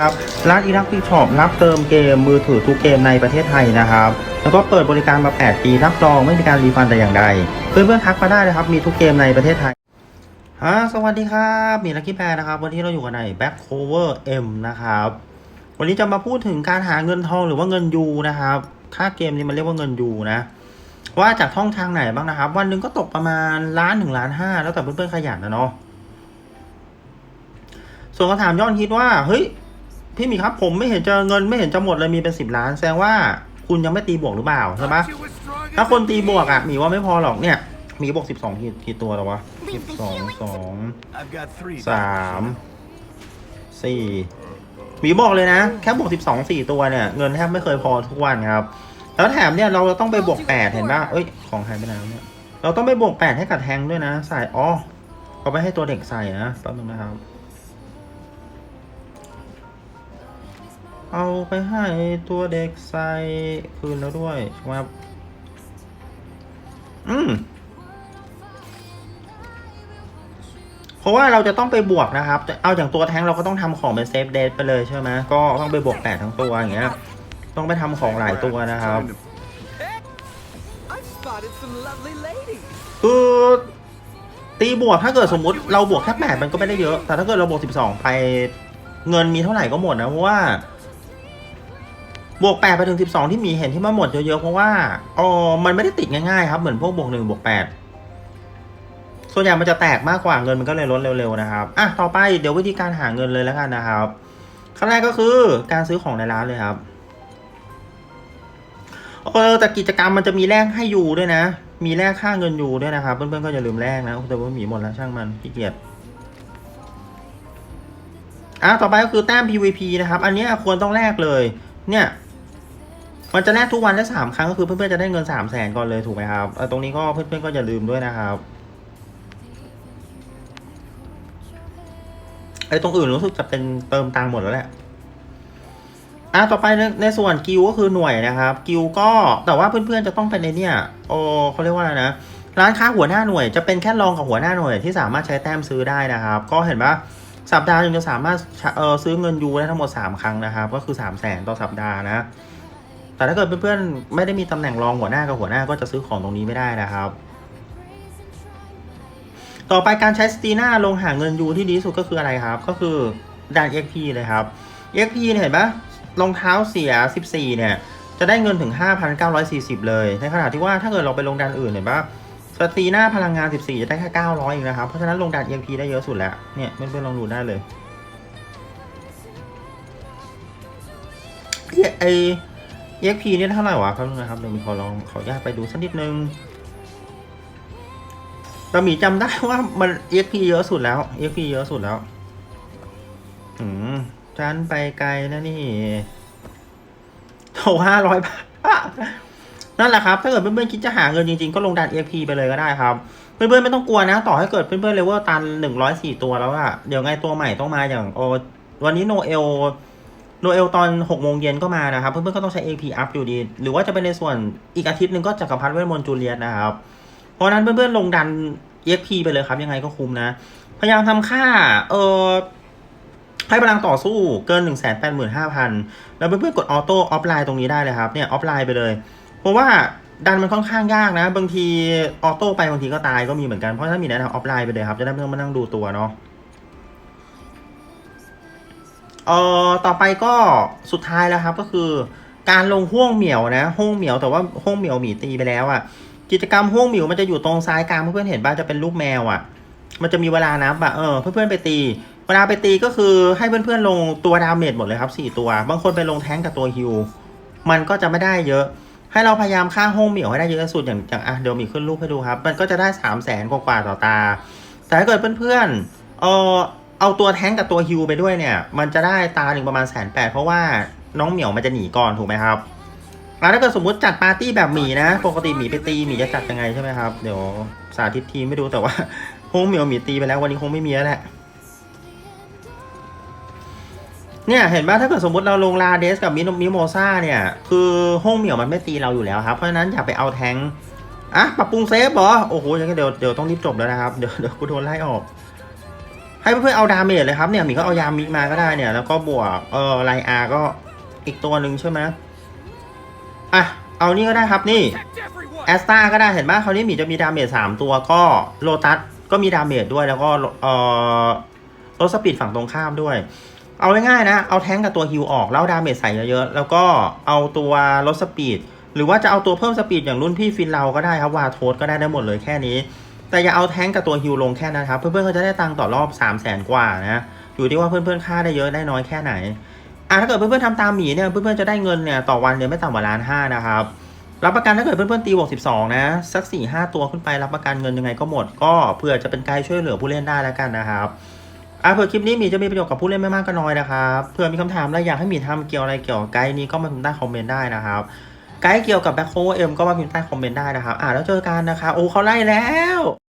ครับร้านอีรักพีช็อปรับเติมเกมมือถือทุกเกมในประเทศไทยนะครับ แล้วก็เปิดบริการมา 8 ปีรับรองไม่มีการรีฟันแต่อย่างใด เพื่อนๆทักมาได้นะครับ มีทุกเกมในประเทศไทยฮะสวัสดีครับ มีลักกี้แพรนะครับ วันนี้เราอยู่กันใน Back Cover M นะครับ วันนี้จะมาพูดถึงการหาเงินทองหรือว่าเงินยูนะครับ ค่าเกมนี้มันเรียกว่าเงินยูนะ ว่าจากช่องทางไหนบ้างนะครับ วันหนึ่งก็ตกประมาณล้านถึงล้านห้าแล้วแต่เพื่อนๆขยันนะเนาะ ส่วนคำถามยอดฮิตว่า เฮ้ย พี่หมีครับผมไม่เห็นจะเงินไม่เห็นจะหมดเลยมีเป็นสิบล้าน แสดงว่าคุณยังไม่ตีบวกหรือเปล่าใช่ปะถ้าคนตีบวกอะหมีว่าไม่พอหรอกเนี่ยหมีบวกสิบสองกี่กี่ตัวแล้ววะสิบสองสองสามสี่หมีบอกเลยนะ แค่บวกสิบสองสี่ตัวเนี่ยเงินแทบไม่เคยพอทุกวันครับ แล้วแถมเนี่ยเราต้องไปบวกแปดเห็นป่ะเอ้ยของหายไปไหนเนี่ยเราต้องไปบวกแปดให้กับแทงด้วยนะ ใส่อ๋อเอาไปให้ตัวเด็กใส่นะแป๊บนึงนะครับ เอาไปให้ตัวเด็กใส่คืนแล้วด้วยใช่ไหมครับอืมเพราะว่าเราจะต้องไปบวกนะครับ เอาอย่างตัวแท้งเราก็ต้องทำของเป็นเซฟเดทไปเลยใช่ไหมก็ต้องไปบวกแปดทั้งตัวอย่างเงี้ย ต้องไปทำของหลายตัวนะครับคือตีบวกถ้าเกิดสมมุติเราบวกแค่แปดมันก็ไม่ได้เยอะ แต่ถ้าเกิดเราบวกสิบสองไปเงินมีเท่าไหร่ก็หมดนะเพราะว่า บวกแปดไปถึงสิบสองที่มีเห็นที่มันหมดเยอะๆเพราะว่าอ๋อมันไม่ได้ติดง่ายๆครับ เหมือนพวกบวกหนึ่งบวกแปดส่วนใหญ่มันจะแตกมากกว่าเงินมันก็เลยลดเร็วๆนะครับอะต่อไปเดี๋ยววิธีการหาเงินเลยแล้วกันนะครับขั้นแรกก็คือการซื้อของในร้านเลยครับเออแต่กิจกรรมมันจะมีแลกให้อยู่ด้วยนะ มีแลกค่าเงินอยู่ด้วยนะครับ เพื่อนๆก็อย่าลืมแลกนะแต่ว่าหมีหมดแล้วช่างมันขี้เกียจอะต่อไปก็คือแต้ม PVP นะครับ อันนี้ควรต้องแลกเลย เนี่ย มันจะแลกทุกวันได้สามครั้งก็คือเพื่อนๆจะได้เงินสามแสนก่อนเลยถูกไหมครับตรงนี้ก็เพื่อนๆก็อย่าลืมด้วยนะครับไอ้ตรงอื่นรู้สึกจะเป็นเติมตังค์หมดแล้วแหละอะต่อไปในในส่วนกิลก็คือหน่วยนะครับ กิลก็แต่ว่าเพื่อนๆจะต้องเป็นในเนี่ยโอเขาเรียกว่าอะไรนะร้านค้าหัวหน้าหน่วยจะเป็นแค่รองกับหัวหน้าหน่วยที่สามารถใช้แต้มซื้อได้นะครับ ก็เห็นว่าสัปดาห์หนึ่งจะสามารถเออซื้อเงินยูได้ทั้งหมด 3 ครั้งนะครับ ก็คือ 3 0 0แสนต่อสัปดาห์นะ แต่ถ้าเกิดเพื่อนๆไม่ได้มีตำแหน่งรองหัวหน้ากับหัวหน้าก็จะซื้อของตรงนี้ไม่ได้นะครับ ต่อไปการใช้สตีน่าลงหาเงินยูที่ดีที่สุดก็คืออะไรครับ ก็คือด่าน XP เลยครับ XP เนี่ยเห็นปะรองเท้าเสีย 14 เนี่ย จะได้เงินถึง 5,940 เลย ในขณะที่ว่าถ้าเกิดเราไปลงดันอื่นเห็นปะสตีน้าพลังงาน 14 จะได้แค่ 900เองนะครับ เพราะฉะนั้นลงดัน EXP ได้เยอะสุดแล้ว เนี่ยเพื่อนๆลองดูได้เลยไอ EXP นี่เท่าไหร่วะครับนะครับเดี๋ยวมีขอลองขออนุญาตไปดูสักนิดนึงบะหมีจำได้ว่ามัน EXP เยอะสุดแล้ว EXP เยอะสุดแล้ว อืมฉันไปไกลนะนี่โถห้าร้อยบาทนั่นแหละครับ ถ้าเกิดเพื่อนๆคิดจะหาเงินจริงๆ ก็ลงดัน EXP ไปเลยก็ได้ครับ เพื่อนๆไม่ต้องกลัวนะ ต่อให้เกิดเพื่อนๆเลเวลตันหนึ่งร้อยสี่ตัวแล้วอะเดี๋ยวไงตัวใหม่ต้องมาอย่างโอวันนี้โนเอล โนเอลตอนหกโมงเย็นก็มานะครับ เพื่อนๆก็ต้องใช้ AP อัพอยู่ดี หรือว่าจะเป็นในส่วนอีกอาทิตย์หนึ่งก็จักรพัฒน์เวทมนต์จูเลียตนะครับ เพราะฉะนั้นเพื่อนๆลงดัน EXP ไปเลยครับ ยังไงก็คุ้มนะ พยายามทำค่า เออให้พลังต่อสู้เกิน 1 8 5 0 0 0 แล้วเพื่อนๆกดออโต้ออฟไลน์ตรงนี้ได้เลยครับ เนี่ยออฟไลน์ไปเลย เพราะว่าดันมันค่อนข้างยากนะ บางทีออโต้ไปบางทีก็ตายก็มีเหมือนกัน เพราะฉะนั้นมีแนะนำออฟไลน์ไปเลยครับ จะได้ไม่ต้องมานั่งดูตัวเนาะ เอ่อต่อไปก็สุดท้ายแล้วครับก็คือ การลงห้วงเหมียวนะห้วงเหมียวแต่ว่าห้วงเหมียวหมีตีไปแล้วอะ่ะกิจกรรมห้วงเหมียวมันจะอยู่ตรงซ้ายกลางเพื่อนๆเห็นป่ะจะเป็นรูปแมวอะ่ะ มันจะมีเวลานับอะ่ะเออเพื่อนๆไปตี เวลาไปตีก็คือให้เพื่อนๆลงตัวดาเมจหมดเลยครับสี่ตัว บางคนไปลงแท้งกับตัวฮิวมันก็จะไม่ได้เยอะให้เราพยายามฆ่าห้องเหมียวให้ได้เยอะสุดอย่างอย่างอะเดี๋ยวมีขึ้นรูปให้ดูครับ มันก็จะได้สามแสนกว่าต่อตา แต่ถ้าเกิดเพื่อนๆเออ เอาตัวแท้งกับตัวฮิวไปด้วยเนี่ย มันจะได้ตาหนึ่งประมาณแสนแปดเพราะว่าน้องเหมียวมันจะหนีก่อนถูกไหมครับแล้วถ้าเกิดสมมติจัดปาร์ตี้แบบหมีนะ ปกติหมีไปตีหมีจะจัดยังไงใช่ไหมครับ เดี๋ยวสาธิตทีมไม่ดูแต่ว่าห้องเหมียวหมีตีไปแล้ววันนี้คงไม่มีแล้วแหละเนี่ยเห็นป่ะถ้าเกิดสมมติเราลงลาเดสกับมิมิโมซ่าเนี่ย คือห้องเหมียวมันไม่ตีเราอยู่แล้วครับ เพราะฉะนั้นอย่าไปเอาแทงอะปรับปรุงเซฟเหรอโอ้โหยังไงเดี๋ยวเดี๋ยวต้องรีบจบแล้วนะครับ เดี๋ยวเดี๋ยวกูโดนไล่ออก ให้เพื่อนๆเอาดาเมจเลยครับเนี่ยหมีก็เอายามิกมาก็ได้เนี่ย แล้วก็บวกเออไลอาก็อีกตัวหนึ่งใช่ไหมอะ เอานี่ก็ได้ครับนี่แอสตาก็ได้เห็นปะคราวนี้หมีจะมีดาเมจสามตัวก็โลตัสก็มีดาเมจด้วยแล้วก็เอ่อลดสปีดฝั่งตรงข้ามด้วย เอาง่ายๆนะ เอาแท้งกับตัวฮิวออกแล้วดาเมจใส่เยอะๆแล้วก็เอาตัวลดสปีดหรือว่าจะเอาตัวเพิ่มสปีดอย่างรุ่นพี่ฟินเราก็ได้ครับวาโทสก็ได้ได้หมดเลยแค่นี้ แต่อย่าเอาแท้งกับตัวฮิวลงแค่นั้นครับ เพื่อนๆก็จะได้ตังค์ต่อรอบ 3 0 0แสนกว่านะ อยู่ที่ว่าเพื่อนๆค่าได้เยอะได้น้อยแค่ไหนอะถ้าเกิดเพื่อนๆทำตามหมีเนี่ยเพื่อนๆจะได้เงินเนี่ยต่อวันเนี่ยไม่ต่ำกว่าล้านห้านะครับรับประกันถ้าเกิดเพื่อนๆตีบวก12 นะ สัก 4 5 ตัวขึ้นไปรับประกันเงินยังไงก็หมด ก็เผื่อจะเป็นไกด์ช่วยเหลือผู้เล่นได้แล้วกันนะครับอะเผื่อคลิปนี้หมีจะมีประโยชน์กับผู้เล่นไม่มากก็น้อยนะครับเผื่อมีคำถามอะไรอยากให้หมีทำเกี่ยวอะไรเกี่ยวกับไกด์นี้ก็มาพิมพ์ใต้คอมเมนต์ได้นะครับไกด์เกี่ยวกับแบ็คโคเอ็มก็มาพิมพ์ใต้คอมเมนต์ได้นะครับอะแล้วเจอกันนะคะโอ้เขาไล่แล้ว